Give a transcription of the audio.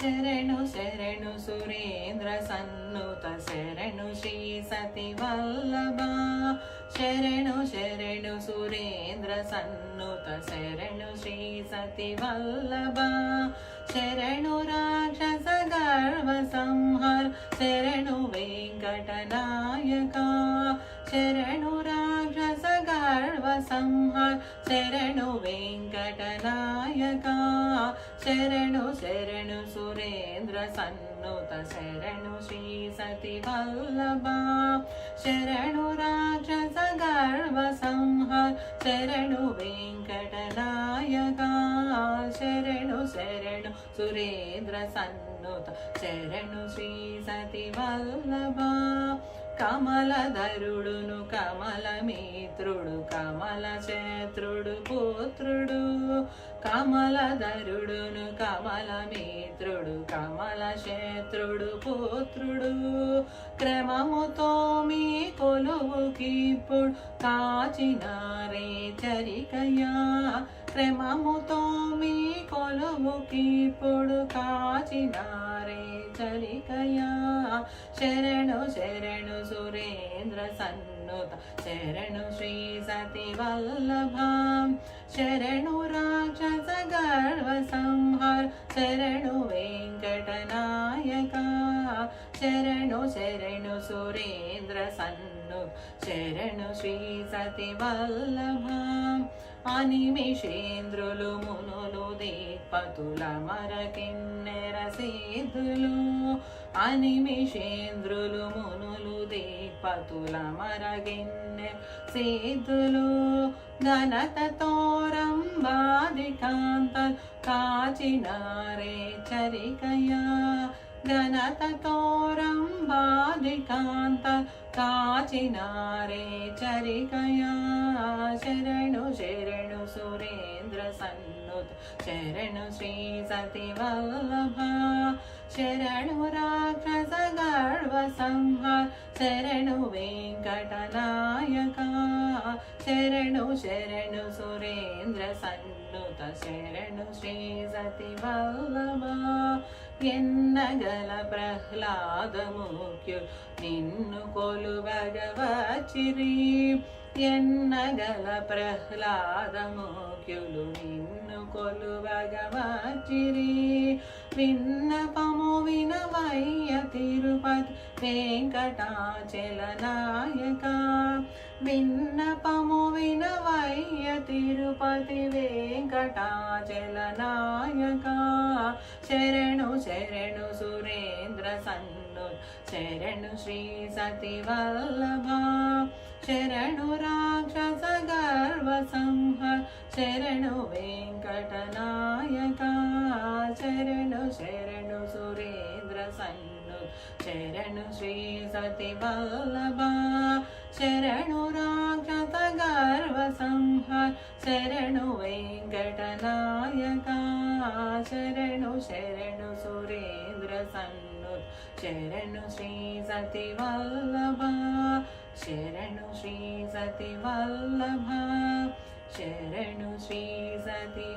శరణు శరణు సురేంద్ర సన్నుత శరణు శ్రీ సతి వల్లభ. శరణు శరణు సురేంద్ర సన్నుత శరణు శ్రీ సతి వల్లభ. శరణు రాక్షస గర్వ సంహర్ శరణు వెంకటనాయక. శరణు రాక్షస గర్వ శరణు వెంకటనాయక. శరణు శరణు సురేంద్ర సన్నుత శరణు శ్రీ సతి వల్లభ శరణు రాక్షస గర్వ సంహర్ శరణు వెంకటనాయక. శరణు శరణు సురేంద్ర సన్నుత శరణు శ్రీ సతి వల్లభ కమలధరుడును కమలమిత్రుడు కమల శత్రుడు పుత్రుడు. కమలధరుడును కమలమిత్రుడు కమల శత్రుడు పుత్రుడు. క్రమముతో మీ కొలువుకిప్పుడు కాచినారే చరికయా క్రమముతో మీ కొలువుకిప్పుడు కాచినారే చరికయా శరణు శరణు సురేంద్ర సన్నుత. శరణు శ్రీ సతి వల్లభ శరణు రాక్షస గర్వ సంహర్. శరణు వెంకటనాయక. శరణు శరణు సురేంద్ర సన్ను శరణు శ్రీ సతి వల్లభ అనిమిషేంద్రులు మునులు దీపతుల మరకిన్నెర సిద్ధులు అనిమిషేంద్రులు మునులు దీపతుల మరగిన్నె సిద్ధులు ఘనతతోరం బాధికాంతల్ కాచినారే చరికయా. ఘనతతోరం బాధికాంత కాచినారే చరికయా. శరణు శరణు సురేంద్ర సన్నుత. శరణు శ్రీ సతి వల్లభ శరణు రాక్షస గర్వ సంహర్ శరణు వెంకటనాయక. శరణు శరణు సురేంద్ర సన్నుత. శరణు శ్రీ సతి వల్లభ ఎన్నగల ప్రహ్లాద ముఖ్యు నిన్ను కొలువగవచిరి ఎన్నగల ప్రహ్లాదముఖ్యులు నిన్ను కొలువగవచిరి విన్నపము వినవయ్య తిరుపతి వెంకటాచల నాయక. విన్నపము వినవయ్య తిరుపతి వెంకటాచల నాయక. శరణు శరణు సురేంద్ర సన్ను శరణు శ్రీ సతి వల్లభా శరణు రాక్షస గర్వ సంహర్ శరణు వెంకటనాయక శరణు శరణు సురేంద్ర సన్ను శరణు శ్రీ సతి వల్లభ శరణు రాక్షస గర్వ సంహర్ శరణు వెంకటనాయక శరణు శరణు సురేంద్ర సన్ను శరణు శ్రీ సతి వల్లభ शरणु श्री जति शरणु शरण श्री जति